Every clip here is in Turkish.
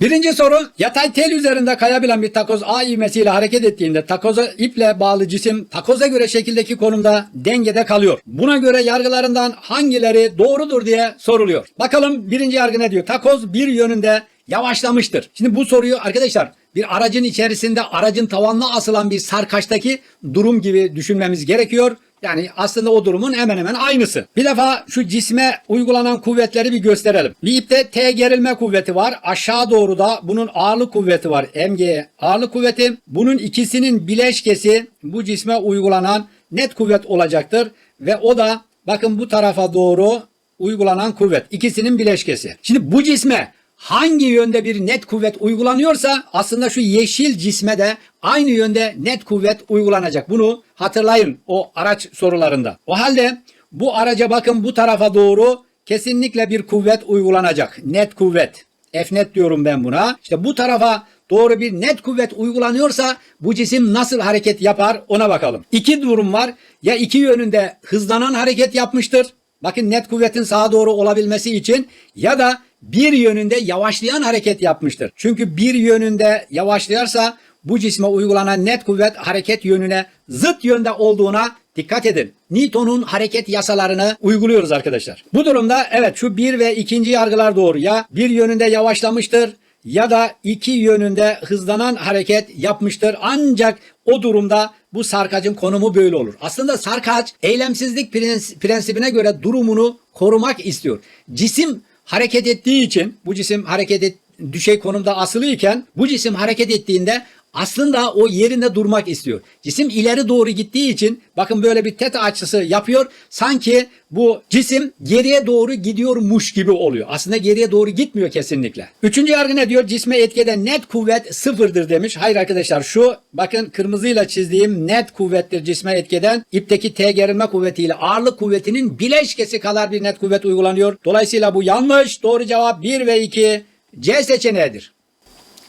Birinci soru yatay tel üzerinde kayabilen bir takoz A ivmesiyle hareket ettiğinde takoza iple bağlı cisim takoza göre şekildeki konumda dengede kalıyor. Buna göre yargılarından hangileri doğrudur diye soruluyor. Bakalım birinci yargı ne diyor? Takoz bir yönünde yavaşlamıştır. Şimdi bu soruyu arkadaşlar bir aracın içerisinde aracın tavanına asılan bir sarkaçtaki durum gibi düşünmemiz gerekiyor. Yani aslında o durumun hemen hemen aynısı. Bir defa şu cisme uygulanan kuvvetleri bir gösterelim. Bir ipte T gerilme kuvveti var. Aşağı doğru da bunun ağırlık kuvveti var. MG ağırlık kuvveti. Bunun ikisinin bileşkesi bu cisme uygulanan net kuvvet olacaktır. Ve o da bakın bu tarafa doğru uygulanan kuvvet. İkisinin bileşkesi. Şimdi bu cisme hangi yönde bir net kuvvet uygulanıyorsa aslında şu yeşil cisme de aynı yönde net kuvvet uygulanacak. Bunu hatırlayın o araç sorularında. O halde bu araca bakın bu tarafa doğru kesinlikle bir kuvvet uygulanacak. Net kuvvet. F net diyorum ben buna. İşte bu tarafa doğru bir net kuvvet uygulanıyorsa bu cisim nasıl hareket yapar ona bakalım. İki durum var. Ya iki yönünde hızlanan hareket yapmıştır. Bakın net kuvvetin sağa doğru olabilmesi için ya da bir yönünde yavaşlayan hareket yapmıştır. Çünkü bir yönünde yavaşlayarsa bu cisme uygulanan net kuvvet hareket yönüne zıt yönde olduğuna dikkat edin. Newton'un hareket yasalarını uyguluyoruz arkadaşlar. Bu durumda evet şu bir ve ikinci yargılar doğru. Ya bir yönünde yavaşlamıştır ya da iki yönünde hızlanan hareket yapmıştır. Ancak o durumda bu sarkacın konumu böyle olur. Aslında sarkaç eylemsizlik prens- prensibine göre durumunu korumak istiyor. Cisim hareket ettiği için bu cisim hareket et, düşey konumda asılı iken bu cisim hareket ettiğinde aslında o yerinde durmak istiyor. Cisim ileri doğru gittiği için bakın böyle bir teta açısı yapıyor. Sanki bu cisim geriye doğru gidiyormuş gibi oluyor. Aslında geriye doğru gitmiyor kesinlikle. Üçüncü yargı ne diyor? Cisme etkeden net kuvvet sıfırdır demiş. Hayır arkadaşlar şu bakın kırmızıyla çizdiğim net kuvvettir cisme etkeden. İpteki T gerilme kuvvetiyle ağırlık kuvvetinin bileşkesi kadar bir net kuvvet uygulanıyor. Dolayısıyla bu yanlış. Doğru cevap 1 ve 2 C seçeneğidir.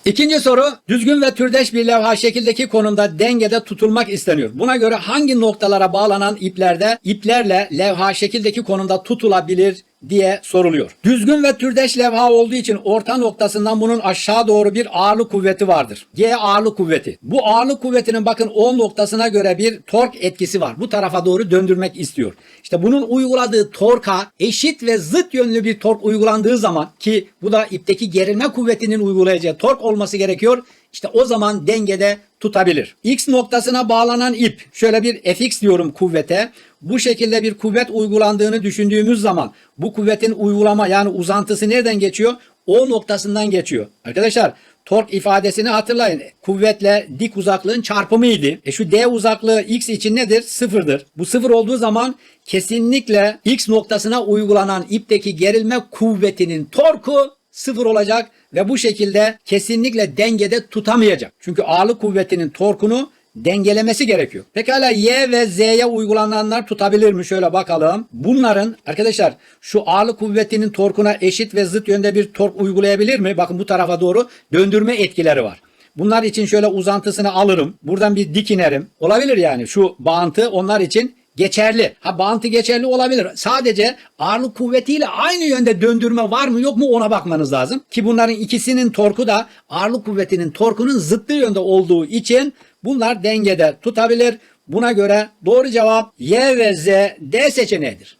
İkinci soru düzgün ve türdeş bir levha şekildeki konumda dengede tutulmak isteniyor. Buna göre hangi noktalara bağlanan iplerde iplerle levha şekildeki konumda tutulabilir diye soruluyor. Düzgün ve türdeş levha olduğu için orta noktasından bunun aşağı doğru bir ağırlık kuvveti vardır. G ağırlık kuvveti. Bu ağırlık kuvvetinin bakın O noktasına göre bir tork etkisi var. Bu tarafa doğru döndürmek istiyor. İşte bunun uyguladığı torka eşit ve zıt yönlü bir tork uygulandığı zaman ki bu da ipteki gerilme kuvvetinin uygulayacağı tork olması gerekiyor. İşte o zaman dengede tutabilir. X noktasına bağlanan ip şöyle bir Fx diyorum kuvvete. Bu şekilde bir kuvvet uygulandığını düşündüğümüz zaman bu kuvvetin uygulama yani uzantısı nereden geçiyor? O noktasından geçiyor. Arkadaşlar tork ifadesini hatırlayın. Kuvvetle dik uzaklığın çarpımıydı. E şu D uzaklığı X için nedir? Sıfırdır. Bu sıfır olduğu zaman kesinlikle X noktasına uygulanan ipteki gerilme kuvvetinin torku sıfır olacak ve bu şekilde kesinlikle dengede tutamayacak. Çünkü ağırlık kuvvetinin torkunu dengelemesi gerekiyor. Pekala Y ve Z'ye uygulananlar tutabilir mi? Şöyle bakalım. Bunların arkadaşlar şu ağırlık kuvvetinin torkuna eşit ve zıt yönde bir tork uygulayabilir mi? Bakın bu tarafa doğru döndürme etkileri var. Bunlar için şöyle uzantısını alırım. Buradan bir dik inerim. Olabilir yani şu bağıntı onlar için geçerli. Ha bağıntı geçerli olabilir. Sadece ağırlık kuvvetiyle aynı yönde döndürme var mı yok mu ona bakmanız lazım. Ki bunların ikisinin torku da ağırlık kuvvetinin torkunun zıttı yönde olduğu için bunlar dengede tutabilir. Buna göre doğru cevap Y ve Z D seçeneğidir.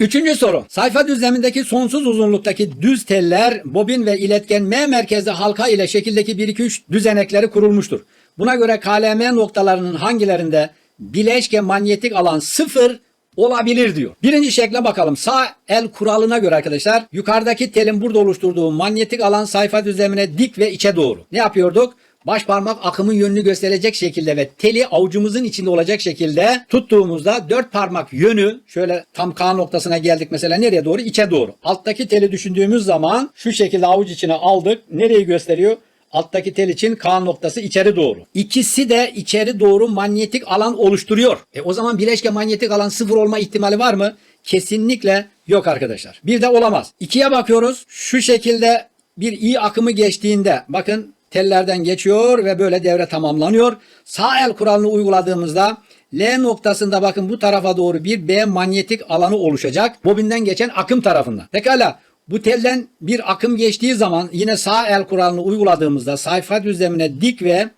Üçüncü soru. Sayfa düzlemindeki sonsuz uzunluktaki düz teller, bobin ve iletken M merkezli halka ile şekildeki 1-2-3 düzenekleri kurulmuştur. Buna göre KLM noktalarının hangilerinde bileşke manyetik alan sıfır olabilir diyor. Birinci şekle bakalım. Sağ el kuralına göre arkadaşlar yukarıdaki telin burada oluşturduğu manyetik alan sayfa düzlemine dik ve içe doğru. Ne yapıyorduk? Baş parmak akımın yönünü gösterecek şekilde ve teli avucumuzun içinde olacak şekilde tuttuğumuzda dört parmak yönü şöyle tam K noktasına geldik mesela nereye doğru? İçe doğru. Alttaki teli düşündüğümüz zaman şu şekilde avuç içine aldık. Nereyi gösteriyor? Alttaki tel için K noktası içeri doğru. İkisi de içeri doğru manyetik alan oluşturuyor. E o zaman bileşke manyetik alan sıfır olma ihtimali var mı? Kesinlikle yok arkadaşlar. Bir de olamaz. İkiye bakıyoruz. Şu şekilde bir i akımı geçtiğinde bakın tellerden geçiyor ve böyle devre tamamlanıyor. Sağ el kuralını uyguladığımızda L noktasında bakın bu tarafa doğru bir B manyetik alanı oluşacak. Bobinden geçen akım tarafından. Pekala bu telden bir akım geçtiği zaman yine sağ el kuralını uyguladığımızda sayfa düzlemine dik ve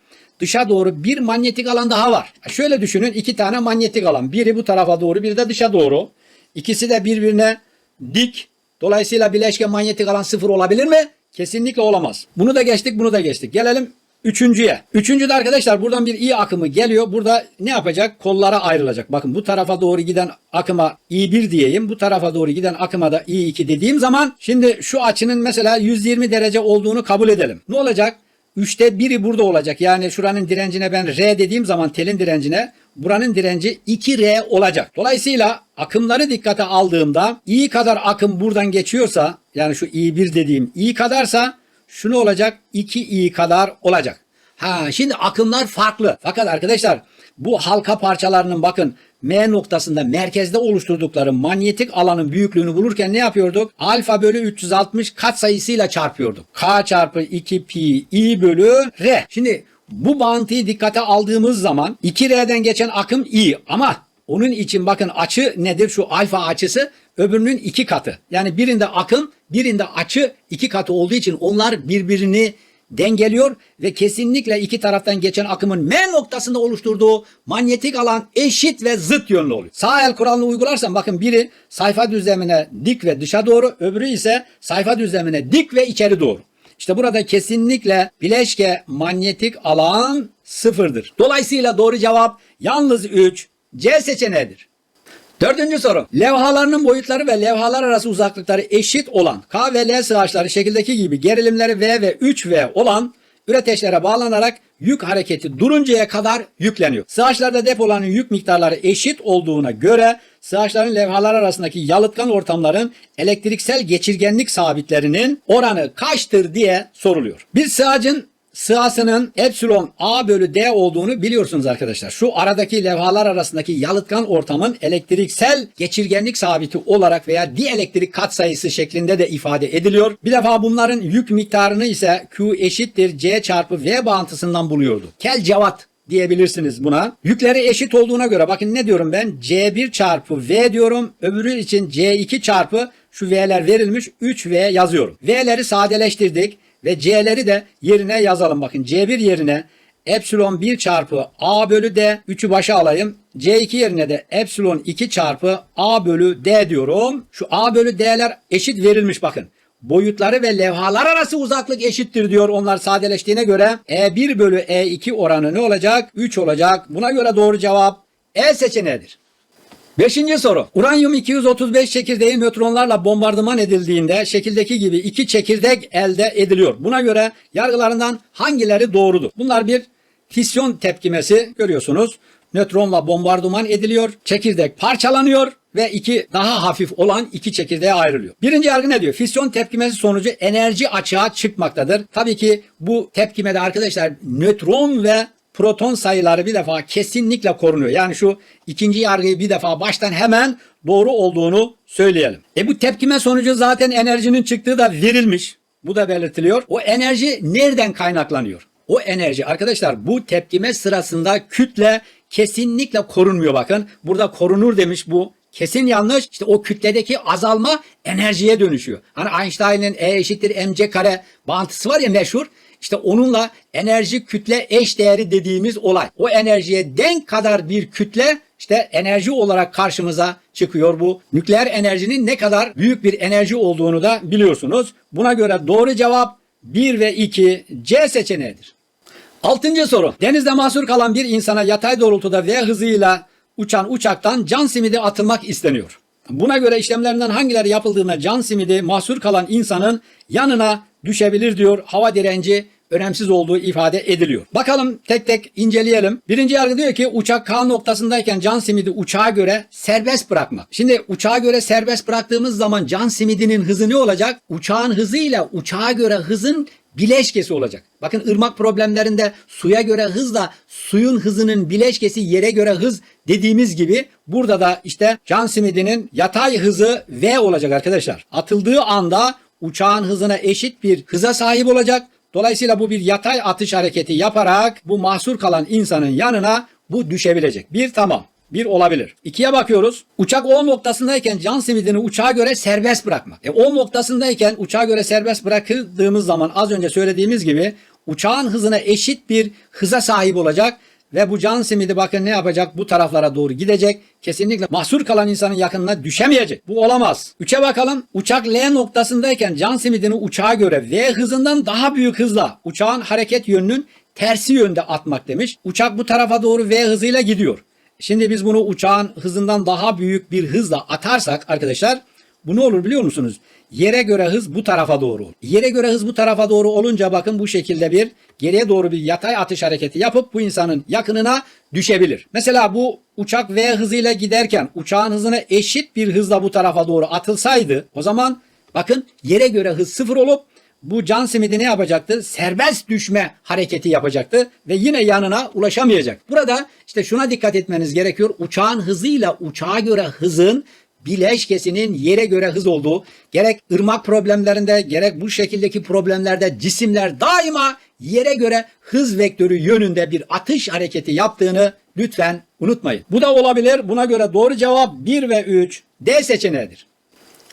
dışa doğru bir manyetik alan daha var. Şöyle düşünün iki tane manyetik alan. Biri bu tarafa doğru biri de dışa doğru. İkisi de birbirine dik. Dolayısıyla bileşke manyetik alan sıfır olabilir mi? Kesinlikle olamaz. Bunu da geçtik bunu da geçtik. Gelelim Üçüncüye. Üçüncüde arkadaşlar buradan bir i akımı geliyor. Burada ne yapacak? Kollara ayrılacak. Bakın bu tarafa doğru giden akıma i1 diyeyim. Bu tarafa doğru giden akıma da i2 dediğim zaman şimdi şu açının mesela 120 derece olduğunu kabul edelim. Ne olacak? Üçte biri burada olacak. Yani şuranın direncine ben R dediğim zaman telin direncine buranın direnci 2R olacak. Dolayısıyla akımları dikkate aldığımda i kadar akım buradan geçiyorsa yani şu i1 dediğim i kadarsa şu ne olacak? 2i kadar olacak. Ha şimdi akımlar farklı. Fakat arkadaşlar bu halka parçalarının bakın M noktasında merkezde oluşturdukları manyetik alanın büyüklüğünü bulurken ne yapıyorduk? Alfa bölü 360 kat sayısıyla çarpıyorduk. K çarpı 2 pi i bölü R. Şimdi bu bağıntıyı dikkate aldığımız zaman 2R'den geçen akım i ama onun için bakın açı nedir? Şu alfa açısı öbürünün iki katı. Yani birinde akım, birinde açı iki katı olduğu için onlar birbirini dengeliyor ve kesinlikle iki taraftan geçen akımın M noktasında oluşturduğu manyetik alan eşit ve zıt yönlü oluyor. Sağ el kuralını uygularsan bakın biri sayfa düzlemine dik ve dışa doğru, öbürü ise sayfa düzlemine dik ve içeri doğru. İşte burada kesinlikle bileşke manyetik alan sıfırdır. Dolayısıyla doğru cevap yalnız 3 C seçeneğidir. Dördüncü soru. Levhalarının boyutları ve levhalar arası uzaklıkları eşit olan K ve L sığaçları şekildeki gibi gerilimleri V ve 3V olan üreteçlere bağlanarak yük hareketi duruncaya kadar yükleniyor. Sığaçlarda depolanan yük miktarları eşit olduğuna göre sığaçların levhalar arasındaki yalıtkan ortamların elektriksel geçirgenlik sabitlerinin oranı kaçtır diye soruluyor. Bir sığacın sığasının epsilon A bölü D olduğunu biliyorsunuz arkadaşlar. Şu aradaki levhalar arasındaki yalıtkan ortamın elektriksel geçirgenlik sabiti olarak veya dielektrik katsayısı şeklinde de ifade ediliyor. Bir defa bunların yük miktarını ise Q eşittir C çarpı V bağıntısından buluyordu. Kel cevat diyebilirsiniz buna. Yükleri eşit olduğuna göre bakın ne diyorum ben? C1 çarpı V diyorum. Öbürü için C2 çarpı şu V'ler verilmiş 3V yazıyorum. V'leri sadeleştirdik ve C'leri de yerine yazalım. Bakın C1 yerine epsilon 1 çarpı A bölü D 3'ü başa alayım. C2 yerine de epsilon 2 çarpı A bölü D diyorum. Şu A bölü D'ler eşit verilmiş bakın. Boyutları ve levhalar arası uzaklık eşittir diyor onlar sadeleştiğine göre. E1 bölü E2 oranı ne olacak? 3 olacak. Buna göre doğru cevap E seçeneğidir. Beşinci soru. Uranyum 235 çekirdeği nötronlarla bombardıman edildiğinde şekildeki gibi iki çekirdek elde ediliyor. Buna göre yargılarından hangileri doğrudur? Bunlar bir fisyon tepkimesi görüyorsunuz. Nötronla bombardıman ediliyor. Çekirdek parçalanıyor ve iki daha hafif olan iki çekirdeğe ayrılıyor. Birinci yargı ne diyor? Fisyon tepkimesi sonucu enerji açığa çıkmaktadır. Tabii ki bu tepkimede arkadaşlar nötron ve proton sayıları bir defa kesinlikle korunuyor. Yani şu ikinci yargıyı bir defa baştan hemen doğru olduğunu söyleyelim. E bu tepkime sonucu zaten enerjinin çıktığı da verilmiş. Bu da belirtiliyor. O enerji nereden kaynaklanıyor? O enerji arkadaşlar bu tepkime sırasında kütle kesinlikle korunmuyor bakın. Burada korunur demiş bu kesin yanlış. İşte o kütledeki azalma enerjiye dönüşüyor. Hani Einstein'ın E eşittir mc kare bağıntısı var ya meşhur. İşte onunla enerji kütle eş değeri dediğimiz olay. O enerjiye denk kadar bir kütle işte enerji olarak karşımıza çıkıyor bu. Nükleer enerjinin ne kadar büyük bir enerji olduğunu da biliyorsunuz. Buna göre doğru cevap 1 ve 2 C seçeneğidir. Altıncı soru. Denizde mahsur kalan bir insana yatay doğrultuda V hızıyla uçan uçaktan can simidi atılmak isteniyor. Buna göre işlemlerinden hangileri yapıldığında can simidi mahsur kalan insanın yanına düşebilir diyor. Hava direnci önemsiz olduğu ifade ediliyor. Bakalım tek tek inceleyelim. Birinci yargı diyor ki uçak K noktasındayken can simidi uçağa göre serbest bırakmak. Şimdi uçağa göre serbest bıraktığımız zaman can simidinin hızı ne olacak? Uçağın hızıyla uçağa göre hızın bileşkesi olacak. Bakın ırmak problemlerinde suya göre hızla suyun hızının bileşkesi yere göre hız dediğimiz gibi burada da işte can simidinin yatay hızı V olacak arkadaşlar. Atıldığı anda uçağın hızına eşit bir hıza sahip olacak. Dolayısıyla bu bir yatay atış hareketi yaparak bu mahsur kalan insanın yanına bu düşebilecek. Bir tamam. Bir olabilir. İkiye bakıyoruz. Uçak O noktasındayken can simidini uçağa göre serbest bırakmak. E, O noktasındayken uçağa göre serbest bırakıldığımız zaman az önce söylediğimiz gibi uçağın hızına eşit bir hıza sahip olacak ve bu can simidi bakın ne yapacak? Bu taraflara doğru gidecek. Kesinlikle mahsur kalan insanın yakınına düşemeyecek. Bu olamaz. Üçe bakalım. Uçak L noktasındayken can simidini uçağa göre V hızından daha büyük hızla uçağın hareket yönünün tersi yönde atmak demiş. Uçak bu tarafa doğru V hızıyla gidiyor. Şimdi biz bunu uçağın hızından daha büyük bir hızla atarsak arkadaşlar bu ne olur biliyor musunuz? Yere göre hız bu tarafa doğru. Yere göre hız bu tarafa doğru olunca bakın bu şekilde bir geriye doğru bir yatay atış hareketi yapıp bu insanın yakınına düşebilir. Mesela bu uçak V hızıyla giderken uçağın hızına eşit bir hızla bu tarafa doğru atılsaydı o zaman bakın yere göre hız sıfır olup bu can simidi ne yapacaktı? Serbest düşme hareketi yapacaktı ve yine yanına ulaşamayacak. Burada işte şuna dikkat etmeniz gerekiyor. Uçağın hızıyla uçağa göre hızın bileşkesinin yere göre hız olduğu, gerek ırmak problemlerinde gerek bu şekildeki problemlerde cisimler daima yere göre hız vektörü yönünde bir atış hareketi yaptığını lütfen unutmayın. Bu da olabilir. Buna göre doğru cevap 1 ve 3 D seçeneğidir.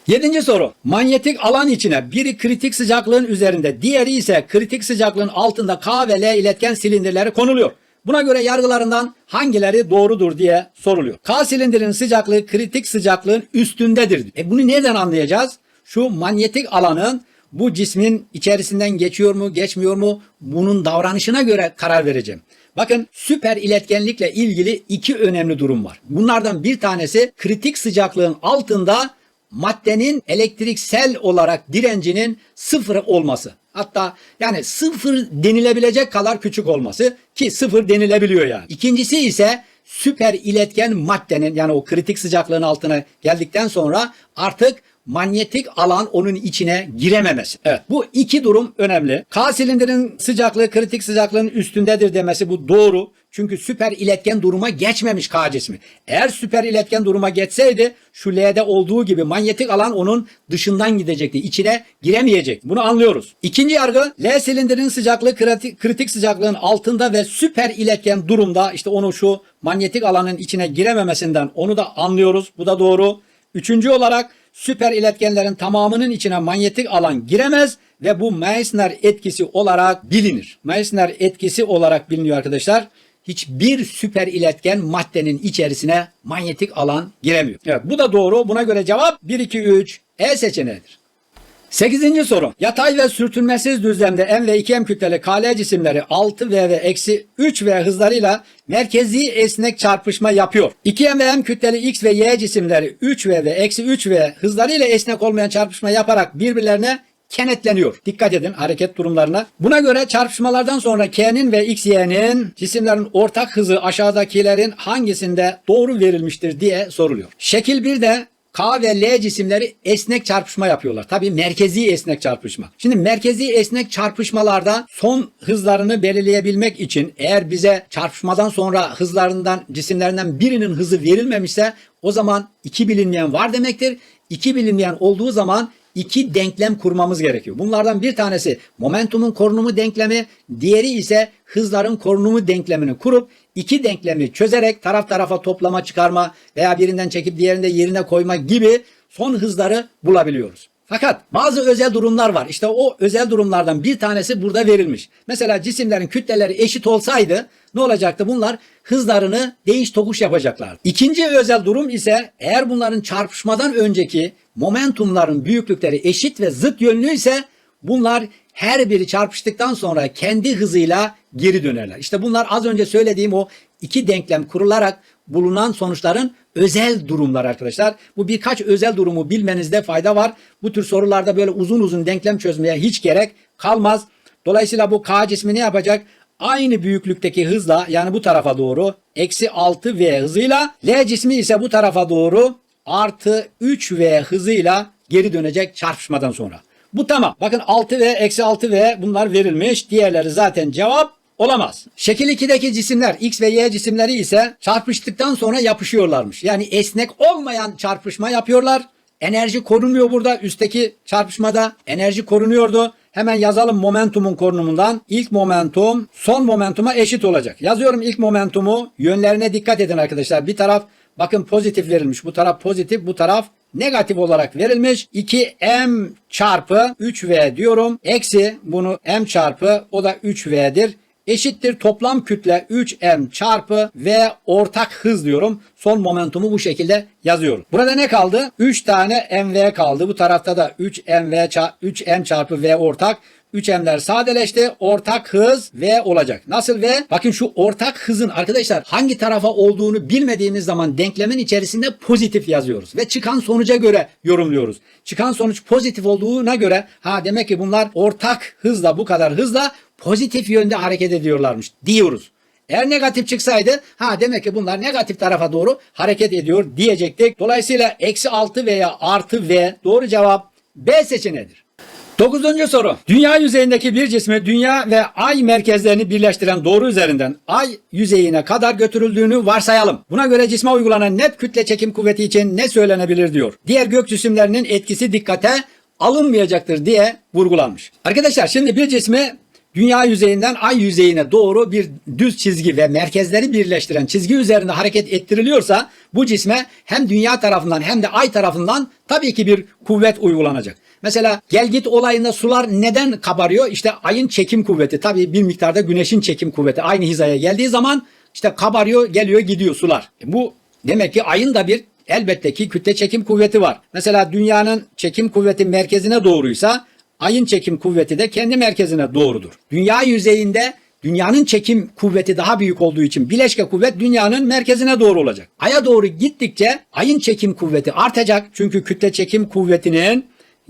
Yedinci soru. Manyetik alan içine biri kritik sıcaklığın üzerinde, diğeri ise kritik sıcaklığın altında K ve L iletken silindirleri konuluyor. Buna göre yargılarından hangileri doğrudur diye soruluyor. K silindirin sıcaklığı kritik sıcaklığın üstündedir. E bunu nereden anlayacağız? Şu manyetik alanın bu cismin içerisinden geçiyor mu, geçmiyor mu? Bunun davranışına göre karar vereceğim. Bakın süper iletkenlikle ilgili iki önemli durum var. Bunlardan bir tanesi kritik sıcaklığın altında maddenin elektriksel olarak direncinin sıfır olması. Hatta yani sıfır denilebilecek kadar küçük olması ki sıfır denilebiliyor yani. İkincisi ise süper iletken maddenin yani o kritik sıcaklığın altına geldikten sonra artık manyetik alan onun içine girememesi. Evet bu iki durum önemli. K silindirin sıcaklığı kritik sıcaklığın üstündedir demesi bu doğru. Çünkü süper iletken duruma geçmemiş K cismi. Eğer süper iletken duruma geçseydi şu L'de olduğu gibi manyetik alan onun dışından gidecekti. İçine giremeyecek. Bunu anlıyoruz. İkinci yargı L silindirin sıcaklığı kritik sıcaklığın altında ve süper iletken durumda işte onu şu manyetik alanın içine girememesinden onu da anlıyoruz. Bu da doğru. Üçüncü olarak süper iletkenlerin tamamının içine manyetik alan giremez ve bu Meissner etkisi olarak bilinir. Meissner etkisi olarak biliniyor arkadaşlar. Hiçbir süper iletken maddenin içerisine manyetik alan giremiyor. Evet bu da doğru. Buna göre cevap 1 2 3 E seçeneğidir. Sekizinci soru. Yatay ve sürtünmesiz düzlemde M ve 2M kütleli KL cisimleri 6V ve eksi 3V hızlarıyla merkezi esnek çarpışma yapıyor. 2M ve M kütleli X ve Y cisimleri 3V ve eksi 3V hızlarıyla esnek olmayan çarpışma yaparak birbirlerine kenetleniyor. Dikkat edin hareket durumlarına. Buna göre çarpışmalardan sonra K'nin ve XY'nin cisimlerin ortak hızı aşağıdakilerin hangisinde doğru verilmiştir diye soruluyor. Şekil 1'de K ve L cisimleri esnek çarpışma yapıyorlar. Tabii merkezi esnek çarpışma. Şimdi merkezi esnek çarpışmalarda son hızlarını belirleyebilmek için eğer bize çarpışmadan sonra hızlarından cisimlerinden birinin hızı verilmemişse o zaman iki bilinmeyen var demektir. İki bilinmeyen olduğu zaman iki denklem kurmamız gerekiyor. Bunlardan bir tanesi momentumun korunumu denklemi, diğeri ise hızların korunumu denklemini kurup iki denklemi çözerek taraf tarafa toplama çıkarma veya birinden çekip diğerinde yerine koyma gibi son hızları bulabiliyoruz. Fakat bazı özel durumlar var. İşte o özel durumlardan bir tanesi burada verilmiş. Mesela cisimlerin kütleleri eşit olsaydı ne olacaktı? Bunlar hızlarını değiş tokuş yapacaklar. İkinci özel durum ise eğer bunların çarpışmadan önceki momentumların büyüklükleri eşit ve zıt yönlü ise bunlar her biri çarpıştıktan sonra kendi hızıyla geri dönerler. İşte bunlar az önce söylediğim o iki denklem kurularak bulunan sonuçların özel durumlar arkadaşlar. Bu birkaç özel durumu bilmenizde fayda var. Bu tür sorularda böyle uzun uzun denklem çözmeye hiç gerek kalmaz. Dolayısıyla bu K cismi ne yapacak? Aynı büyüklükteki hızla yani bu tarafa doğru eksi 6V hızıyla L cismi ise bu tarafa doğru artı 3V hızıyla geri dönecek çarpışmadan sonra. Bu tamam. Bakın 6V, eksi 6V bunlar verilmiş. Diğerleri zaten cevap olamaz. Şekil 2'deki cisimler X ve Y cisimleri ise çarpıştıktan sonra yapışıyorlarmış. Yani esnek olmayan çarpışma yapıyorlar. Enerji korunmuyor burada. Üstteki çarpışmada enerji korunuyordu. Hemen yazalım momentumun konumundan. İlk momentum son momentuma eşit olacak. Yazıyorum ilk momentumu. Yönlerine dikkat edin arkadaşlar. Bir taraf bakın pozitif verilmiş. Bu taraf pozitif, bu taraf negatif olarak verilmiş. 2m çarpı 3v diyorum. Eksi bunu m çarpı o da 3v'dir. Eşittir toplam kütle 3m çarpı v ortak hız diyorum. Son momentumu bu şekilde yazıyorum. Burada ne kaldı? 3 tane mv kaldı. Bu tarafta da 3mv ça- 3m çarpı v ortak. 3m'ler sadeleşti. Ortak hız V olacak. Nasıl V? Bakın şu ortak hızın arkadaşlar hangi tarafa olduğunu bilmediğimiz zaman denklemin içerisinde pozitif yazıyoruz. Ve çıkan sonuca göre yorumluyoruz. Çıkan sonuç pozitif olduğuna göre ha demek ki bunlar ortak hızla bu kadar hızla pozitif yönde hareket ediyorlarmış diyoruz. Eğer negatif çıksaydı ha demek ki bunlar negatif tarafa doğru hareket ediyor diyecektik. Dolayısıyla eksi 6 veya artı V doğru cevap B seçeneğidir. Dokuzuncu soru. Dünya yüzeyindeki bir cismi dünya ve ay merkezlerini birleştiren doğru üzerinden ay yüzeyine kadar götürüldüğünü varsayalım. Buna göre cisme uygulanan net kütle çekim kuvveti için ne söylenebilir diyor. Diğer gök cisimlerinin etkisi dikkate alınmayacaktır diye vurgulanmış. Arkadaşlar şimdi bir cismi dünya yüzeyinden ay yüzeyine doğru bir düz çizgi ve merkezleri birleştiren çizgi üzerinde hareket ettiriliyorsa bu cisme hem dünya tarafından hem de ay tarafından tabii ki bir kuvvet uygulanacak. Mesela gel git olayında sular neden kabarıyor? İşte ayın çekim kuvveti. Tabii bir miktarda güneşin çekim kuvveti aynı hizaya geldiği zaman işte kabarıyor, geliyor, gidiyor sular. E bu demek ki ayın da bir elbette ki kütle çekim kuvveti var. Mesela dünyanın çekim kuvveti merkezine doğruysa ayın çekim kuvveti de kendi merkezine doğrudur. Dünya yüzeyinde dünyanın çekim kuvveti daha büyük olduğu için bileşke kuvvet dünyanın merkezine doğru olacak. Aya doğru gittikçe ayın çekim kuvveti artacak. Çünkü kütle çekim kuvvetinin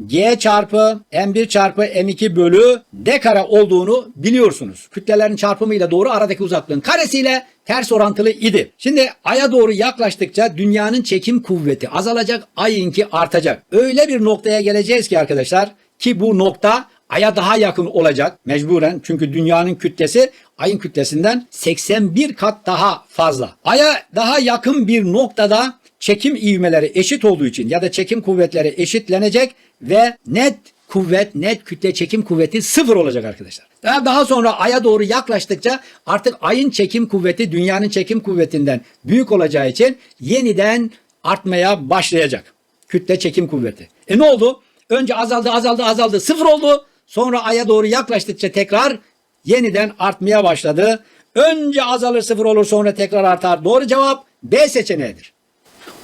G çarpı M1 çarpı M2 bölü D kare olduğunu biliyorsunuz. Kütlelerin çarpımıyla doğru aradaki uzaklığın karesiyle ters orantılı idi. Şimdi Ay'a doğru yaklaştıkça dünyanın çekim kuvveti azalacak, Ay'ınki artacak. Öyle bir noktaya geleceğiz ki arkadaşlar ki bu nokta Ay'a daha yakın olacak mecburen çünkü dünyanın kütlesi Ay'ın kütlesinden 81 kat daha fazla. Ay'a daha yakın bir noktada çekim ivmeleri eşit olduğu için ya da çekim kuvvetleri eşitlenecek ve net kuvvet, net kütle çekim kuvveti sıfır olacak arkadaşlar. Daha, sonra Ay'a doğru yaklaştıkça artık Ay'ın çekim kuvveti dünyanın çekim kuvvetinden büyük olacağı için yeniden artmaya başlayacak. Kütle çekim kuvveti. E ne oldu? Önce azaldı, azaldı, azaldı, sıfır oldu. Sonra Ay'a doğru yaklaştıkça tekrar yeniden artmaya başladı. Önce azalır, sıfır olur, sonra tekrar artar. Doğru cevap B seçeneğidir.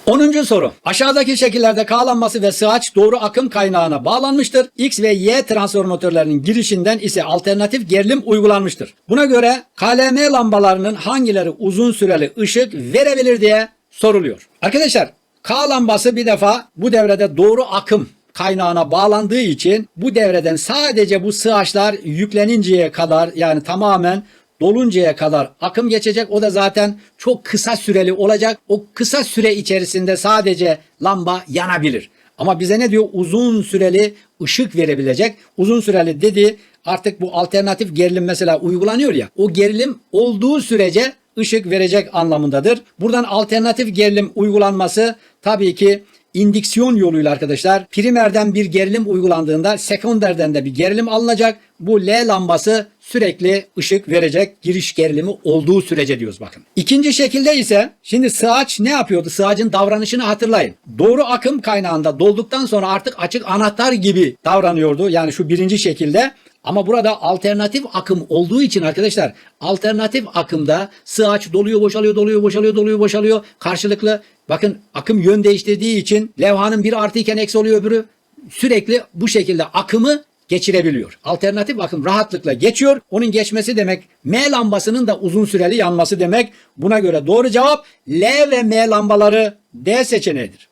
10. soru. Aşağıdaki şekillerde K'lanması ve sığaç doğru akım kaynağına bağlanmıştır. X ve Y transformatörlerinin girişinden ise alternatif gerilim uygulanmıştır. Buna göre KLM lambalarının hangileri uzun süreli ışık verebilir diye soruluyor. Arkadaşlar K lambası bir defa bu devrede doğru akım kaynağına bağlandığı için bu devreden sadece bu sığaçlar yükleninceye kadar yani tamamen doluncaya kadar akım geçecek. O da zaten çok kısa süreli olacak. O kısa süre içerisinde sadece lamba yanabilir. Ama bize ne diyor? Uzun süreli ışık verebilecek. Uzun süreli dedi artık bu alternatif gerilim mesela uygulanıyor ya. O gerilim olduğu sürece ışık verecek anlamındadır. Buradan alternatif gerilim uygulanması tabii ki indiksiyon yoluyla arkadaşlar primerden bir gerilim uygulandığında sekonderden de bir gerilim alınacak. Bu L lambası sürekli ışık verecek giriş gerilimi olduğu sürece diyoruz bakın. İkinci şekilde ise şimdi sığaç ne yapıyordu? Sığacın davranışını hatırlayın. Doğru akım kaynağında dolduktan sonra artık açık anahtar gibi davranıyordu. Yani şu birinci şekilde ama burada alternatif akım olduğu için arkadaşlar alternatif akımda sığaç doluyor boşalıyor doluyor boşalıyor doluyor boşalıyor karşılıklı bakın akım yön değiştirdiği için levhanın bir artı iken eksi oluyor öbürü sürekli bu şekilde akımı geçirebiliyor. Alternatif akım rahatlıkla geçiyor. Onun geçmesi demek M lambasının da uzun süreli yanması demek. Buna göre doğru cevap L ve M lambaları D seçeneğidir.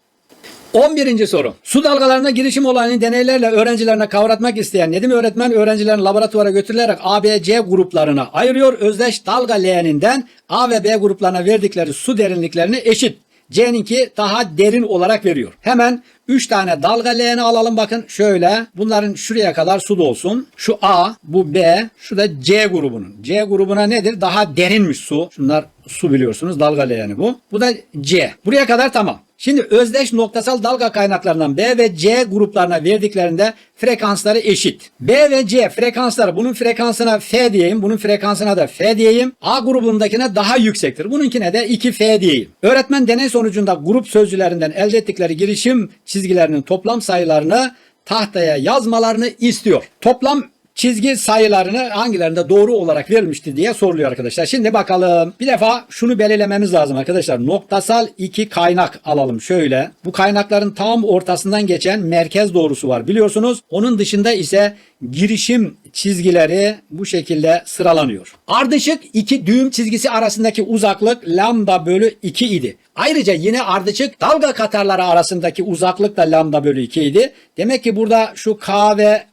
11. soru. Su dalgalarına girişim olayını deneylerle öğrencilerine kavratmak isteyen Nedim öğretmen öğrencilerini laboratuvara götürülerek A, B, C gruplarına ayırıyor. Özdeş dalga leğeninden A ve B gruplarına verdikleri su derinliklerini eşit. C'ninki daha derin olarak veriyor. Hemen 3 tane dalga leğeni alalım bakın şöyle. Bunların şuraya kadar su dolsun. Şu A, bu B, şu da C grubunun. C grubuna nedir? Daha derinmiş su. Şunlar su biliyorsunuz dalga leğeni bu. Bu da C. Buraya kadar tamam. Şimdi özdeş noktasal dalga kaynaklarından B ve C gruplarına verdiklerinde frekansları eşit. B ve C frekansları bunun frekansına F diyeyim, bunun frekansına da F diyeyim. A grubundakine daha yüksektir. Bununkine de 2F diyeyim. Öğretmen deney sonucunda grup sözcülerinden elde ettikleri girişim çizgilerinin toplam sayılarını tahtaya yazmalarını istiyor. Toplam çizgi sayılarını hangilerinde doğru olarak verilmişti diye soruluyor arkadaşlar. Şimdi bakalım. Bir defa şunu belirlememiz lazım arkadaşlar. Noktasal iki kaynak alalım şöyle. Bu kaynakların tam ortasından geçen merkez doğrusu var biliyorsunuz. Onun dışında ise girişim çizgileri bu şekilde sıralanıyor. Ardışık iki düğüm çizgisi arasındaki uzaklık lambda bölü 2 idi. Ayrıca yine ardışık dalga katarları arasındaki uzaklık da lambda bölü 2 idi. Demek ki burada şu K ve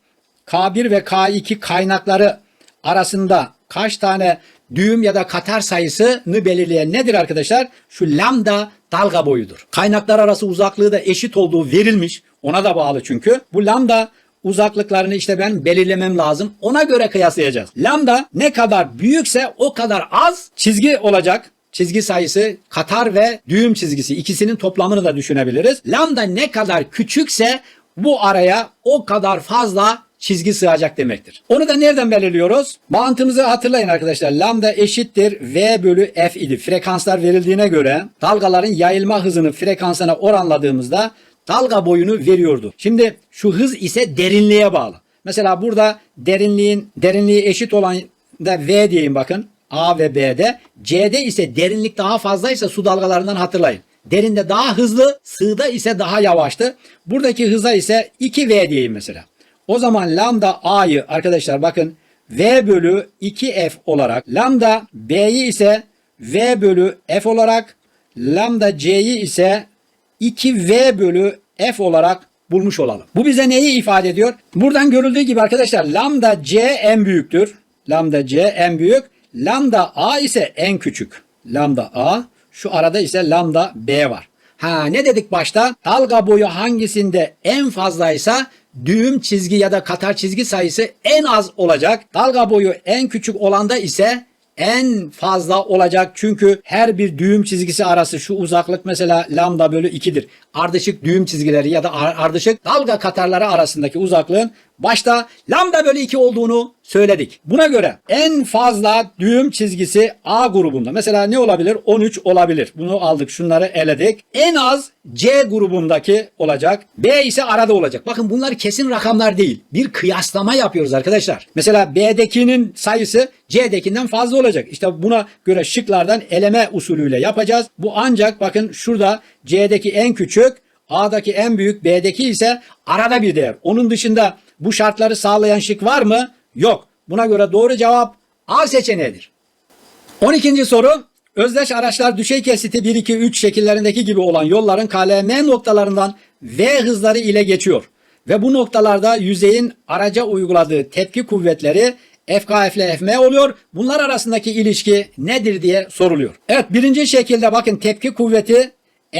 K1 ve K2 kaynakları arasında kaç tane düğüm ya da katar sayısını belirleyen nedir arkadaşlar? Şu lambda dalga boyudur. Kaynaklar arası uzaklığı da eşit olduğu verilmiş. Ona da bağlı çünkü. Bu lambda uzaklıklarını işte ben belirlemem lazım. Ona göre kıyaslayacağız. Lambda ne kadar büyükse o kadar az çizgi olacak. Çizgi sayısı katar ve düğüm çizgisi ikisinin toplamını da düşünebiliriz. Lambda ne kadar küçükse bu araya o kadar fazla çizgi sığacak demektir. Onu da nereden belirliyoruz? Mantığımızı hatırlayın arkadaşlar. Lambda eşittir V bölü F idi. Frekanslar verildiğine göre dalgaların yayılma hızını frekansına oranladığımızda dalga boyunu veriyordu. Şimdi şu hız ise derinliğe bağlı. Mesela burada derinliğin derinliği eşit olan da V diyeyim bakın. A ve B'de. C'de ise derinlik daha fazlaysa su dalgalarından hatırlayın. Derinde daha hızlı, sığda ise daha yavaştı. Buradaki hıza ise 2V diyeyim mesela. O zaman lambda A'yı arkadaşlar bakın V bölü 2F olarak lambda B'yi ise V bölü F olarak lambda C'yi ise 2V bölü F olarak bulmuş olalım. Bu bize neyi ifade ediyor? Buradan görüldüğü gibi arkadaşlar lambda C en büyüktür. Lambda C en büyük. Lambda A ise en küçük. Lambda A. Şu arada ise lambda B var. Ha ne dedik başta? Dalga boyu hangisinde en fazlaysa düğüm çizgi ya da katar çizgi sayısı en az olacak. Dalga boyu en küçük olanda ise en fazla olacak. Çünkü her bir düğüm çizgisi arası şu uzaklık mesela lambda bölü 2'dir. Ardışık düğüm çizgileri ya da ardışık dalga katarları arasındaki uzaklığın başta lambda bölü 2 olduğunu söyledik. Buna göre en fazla düğüm çizgisi A grubunda. Mesela ne olabilir? 13 olabilir. Bunu aldık. Şunları eledik. En az C grubundaki olacak. B ise arada olacak. Bakın bunlar kesin rakamlar değil. Bir kıyaslama yapıyoruz arkadaşlar. Mesela B'dekinin sayısı C'dekinden fazla olacak. İşte buna göre şıklardan eleme usulüyle yapacağız. Bu ancak bakın şurada C'deki en küçük, A'daki en büyük, B'deki ise arada bir değer. Onun dışında bu şartları sağlayan şık var mı? Yok. Buna göre doğru cevap A seçeneğidir. 12. soru. Özdeş araçlar düşey kesiti 1 2 3 şekillerindeki gibi olan yolların KLM noktalarından V hızları ile geçiyor. Ve bu noktalarda yüzeyin araca uyguladığı tepki kuvvetleri FKF ile FM oluyor. Bunlar arasındaki ilişki nedir diye soruluyor. Evet birinci şekilde bakın tepki kuvveti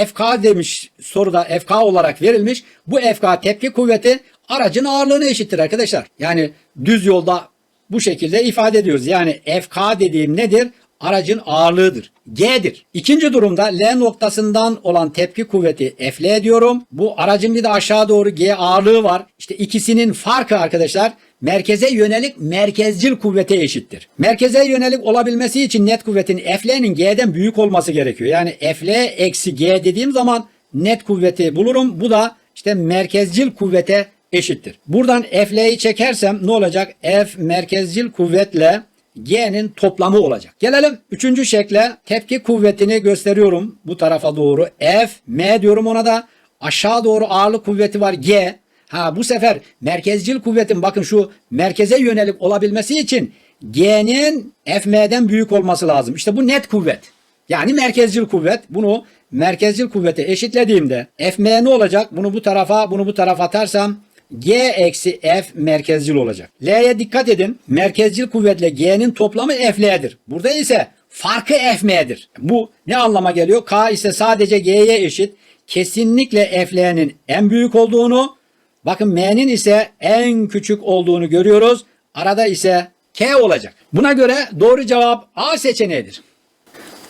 FK demiş soruda FK olarak verilmiş. Bu FK tepki kuvveti aracın ağırlığına eşittir arkadaşlar. Yani düz yolda bu şekilde ifade ediyoruz. Yani FK dediğim nedir? Aracın ağırlığıdır. G'dir. İkinci durumda L noktasından olan tepki kuvveti Fl diyorum. Bu aracın bir de aşağı doğru G ağırlığı var. İşte ikisinin farkı arkadaşlar merkeze yönelik merkezcil kuvvete eşittir. Merkeze yönelik olabilmesi için net kuvvetin Fl'nin G'den büyük olması gerekiyor. Yani Fl eksi G dediğim zaman net kuvveti bulurum. Bu da işte merkezcil kuvvete eşittir. Buradan Fl'yi çekersem ne olacak? F merkezcil kuvvetle G'nin toplamı olacak. Gelelim üçüncü şekle. Tepki kuvvetini gösteriyorum bu tarafa doğru. F, M diyorum ona da. Aşağı doğru ağırlık kuvveti var G. Ha bu sefer merkezcil kuvvetin bakın şu merkeze yönelik olabilmesi için G'nin FM'den büyük olması lazım. İşte bu net kuvvet. Yani merkezcil kuvvet. Bunu merkezcil kuvvete eşitlediğimde FM ne olacak? Bunu bu tarafa, bunu bu tarafa atarsam G eksi F merkezcil olacak. L'ye dikkat edin. Merkezcil kuvvetle G'nin toplamı F'le'dir. Burada ise farkı Fm'dir. Bu ne anlama geliyor? K ise sadece G'ye eşit. Kesinlikle F'le'nin en büyük olduğunu, bakın M'nin ise en küçük olduğunu görüyoruz. Arada ise K olacak. Buna göre doğru cevap A seçeneğidir.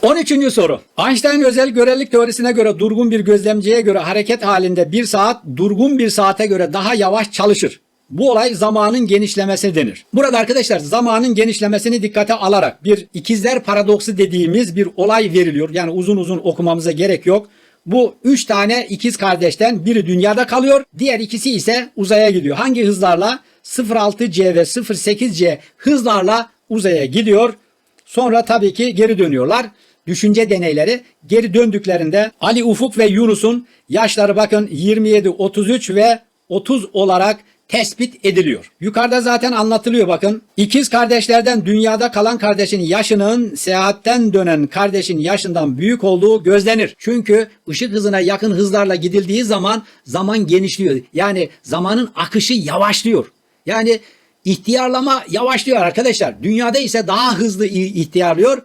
13. soru. Einstein özel görelilik teorisine göre durgun bir gözlemciye göre hareket halinde bir saat durgun bir saate göre daha yavaş çalışır. Bu olay zamanın genişlemesi denir. Burada arkadaşlar zamanın genişlemesini dikkate alarak bir ikizler paradoksu dediğimiz bir olay veriliyor. Yani uzun uzun okumamıza gerek yok. Bu üç tane ikiz kardeşten biri dünyada kalıyor. Diğer ikisi ise uzaya gidiyor. Hangi hızlarla? 0.6C ve 0.8C hızlarla uzaya gidiyor. Sonra tabii ki geri dönüyorlar. Düşünce deneyleri geri döndüklerinde Ali Ufuk ve Yunus'un yaşları bakın 27, 33 ve 30 olarak tespit ediliyor. Yukarıda zaten anlatılıyor bakın. İkiz kardeşlerden dünyada kalan kardeşin yaşının seyahatten dönen kardeşin yaşından büyük olduğu gözlenir. Çünkü ışık hızına yakın hızlarla gidildiği zaman zaman genişliyor. Yani zamanın akışı yavaşlıyor. Yani ihtiyarlama yavaşlıyor arkadaşlar. Dünyada ise daha hızlı ihtiyarlıyor.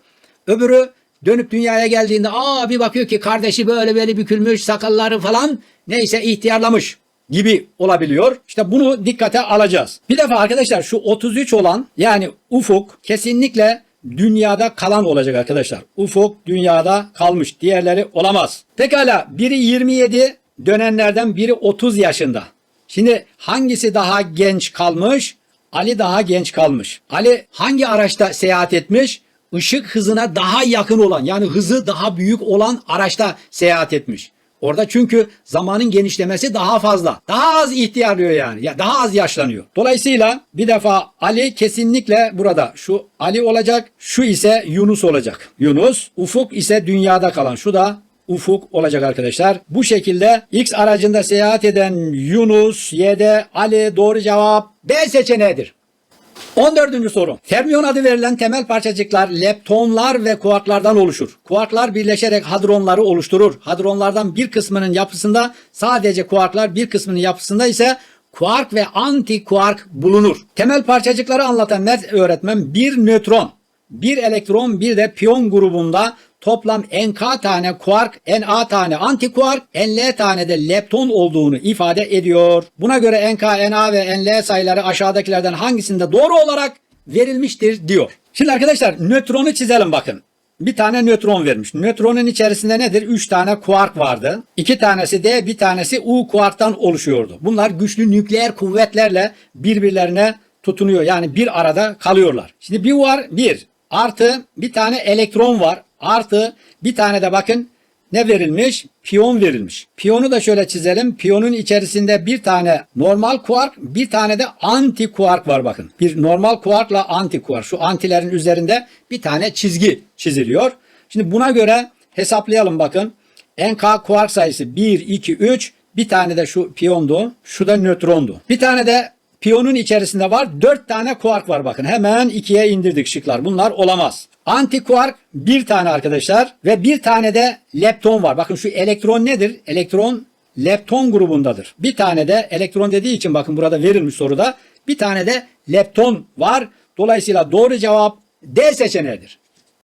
Öbürü dönüp dünyaya geldiğinde aa bir bakıyor ki kardeşi böyle böyle bükülmüş sakalları falan neyse ihtiyarlamış gibi olabiliyor. İşte bunu dikkate alacağız. Bir defa arkadaşlar şu 33 olan yani ufuk kesinlikle dünyada kalan olacak arkadaşlar. Ufuk dünyada kalmış. Diğerleri olamaz. Pekala biri 27 dönenlerden biri 30 yaşında. Şimdi hangisi daha genç kalmış? Ali daha genç kalmış. Ali hangi araçta seyahat etmiş? Işık hızına daha yakın olan yani hızı daha büyük olan araçta seyahat etmiş. Orada çünkü zamanın genişlemesi daha fazla. Daha az ihtiyarlıyor yani. Ya daha az yaşlanıyor. Dolayısıyla bir defa Ali kesinlikle burada. Şu Ali olacak, şu ise Yunus olacak. Yunus, Ufuk ise dünyada kalan. Şu da Ufuk olacak arkadaşlar. Bu şekilde X aracında seyahat eden Yunus, Y'de Ali doğru cevap B seçeneğidir. 14. soru. Fermiyon adı verilen temel parçacıklar leptonlar ve kuarklardan oluşur. Kuarklar birleşerek hadronları oluşturur. Hadronlardan bir kısmının yapısında sadece kuarklar bir kısmının yapısında ise kuark ve anti kuark bulunur. Temel parçacıkları anlatan Mert öğretmen bir nötron, bir elektron bir de piyon grubunda toplam NK tane kuark, Na tane antikuark, Nl tane de lepton olduğunu ifade ediyor. Buna göre NK, Na ve Nl sayıları aşağıdakilerden hangisinde doğru olarak verilmiştir diyor. Şimdi arkadaşlar nötronu çizelim bakın. Bir tane nötron vermiş. Nötronun içerisinde nedir? 3 tane kuark vardı. 2 tanesi D, bir tanesi U kuarktan oluşuyordu. Bunlar güçlü nükleer kuvvetlerle birbirlerine tutunuyor. Yani bir arada kalıyorlar. Şimdi bir var bir artı bir tane elektron var artı bir tane de bakın ne verilmiş? Piyon verilmiş. Piyonu da şöyle çizelim. Piyonun içerisinde bir tane normal kuark, bir tane de anti kuark var bakın. Bir normal kuarkla anti kuark. Şu antilerin üzerinde bir tane çizgi çiziliyor. Şimdi buna göre hesaplayalım bakın. NK kuark sayısı 1, 2, 3. Bir tane de şu piyondu. Şu da nötrondu. Bir tane de piyonun içerisinde var. 4 tane kuark var bakın. Hemen ikiye indirdik şıklar. Bunlar olamaz. Antikuark bir tane arkadaşlar ve bir tane de lepton var. Bakın şu elektron nedir? Elektron lepton grubundadır. Bir tane de elektron dediği için bakın burada verilmiş soruda bir tane de lepton var. Dolayısıyla doğru cevap D seçeneğidir.